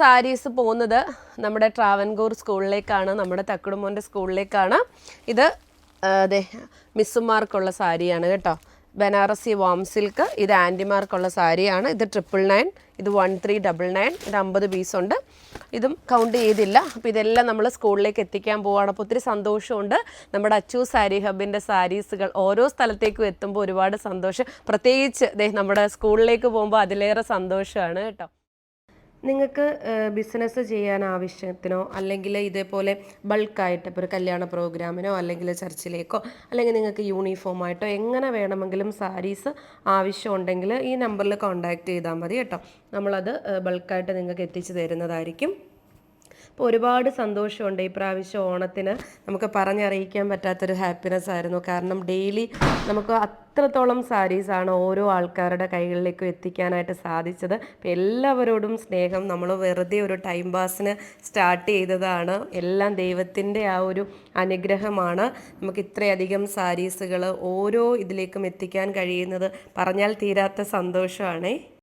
സാരീസ് പോകുന്നത് നമ്മുടെ ട്രാവൻകൂർ സ്കൂളിലേക്കാണ് നമ്മുടെ തക്കുടുമോന്റെ സ്കൂളിലേക്കാണ്. ഇത് അതെ മിസ്സുമാർക്കുള്ള സാരിയാണ് കേട്ടോ. ബനാറസി വാം സിൽക്ക് ഇത് ആന്റിമാർക്കുള്ള സാരിയാണ്. ഇത് ട്രിപ്പിൾ നയൻ ഇത് വൺ ത്രീ ഡബിൾ നയൻ ഇത് അമ്പത് പീസ് ഉണ്ട്. ഇതും കൗണ്ട് ചെയ്തില്ല. അപ്പോൾ ഇതെല്ലാം നമ്മൾ സ്കൂളിലേക്ക് എത്തിക്കാൻ പോവുകയാണ് അപ്പോൾ ഒത്തിരി സന്തോഷമുണ്ട്. നമ്മുടെ അച്ചു സാരി ഹബിന്റെ സാരീസുകൾ ഓരോ സ്ഥലത്തേക്കും എത്തുമ്പോൾ ഒരുപാട് സന്തോഷം. പ്രത്യേകിച്ച് നമ്മുടെ സ്കൂളിലേക്ക് പോകുമ്പോൾ അതിലേറെ സന്തോഷമാണ് കേട്ടോ. നിങ്ങൾക്ക് ബിസിനസ് ചെയ്യാൻ ആവശ്യത്തിനോ അല്ലെങ്കിൽ ഇതേപോലെ ബൾക്കായിട്ട് ഇപ്പോൾ ഒരു കല്യാണ പ്രോഗ്രാമിനോ അല്ലെങ്കിൽ ചർച്ചിലേക്കോ അല്ലെങ്കിൽ നിങ്ങൾക്ക് യൂണിഫോമായിട്ടോ എങ്ങനെ വേണമെങ്കിലും സാരീസ് ആവശ്യമുണ്ടെങ്കിൽ ഈ നമ്പറിൽ കോൺടാക്റ്റ് ചെയ്താൽ മതി കേട്ടോ. നമ്മളത് ബൾക്കായിട്ട് നിങ്ങൾക്ക് എത്തിച്ചു തരുന്നതായിരിക്കും. അപ്പോൾ ഒരുപാട് സന്തോഷമുണ്ട്. ഈ പ്രാവശ്യം ഓണത്തിന് നമുക്ക് പറഞ്ഞറിയിക്കാൻ പറ്റാത്തൊരു ഹാപ്പിനെസ് ആയിരുന്നു. കാരണം ഡെയിലി നമുക്ക് അത്രത്തോളം സാരീസാണ് ഓരോ ആൾക്കാരുടെ കൈകളിലേക്കും എത്തിക്കാനായിട്ട് സാധിച്ചത്. എല്ലാവരോടും സ്നേഹം നമ്മൾ വെറുതെ ഒരു ടൈം പാസിന് സ്റ്റാർട്ട് ചെയ്തതാണ്. എല്ലാം ദൈവത്തിന്റെ ആ ഒരു അനുഗ്രഹമാണ്. നമുക്ക് ഇത്രയധികം സാരീസുകൾ ഓരോ ഇതിലേക്കും എത്തിക്കാൻ കഴിയുന്നത്. പറഞ്ഞാൽ തീരാത്ത സന്തോഷമാണേ.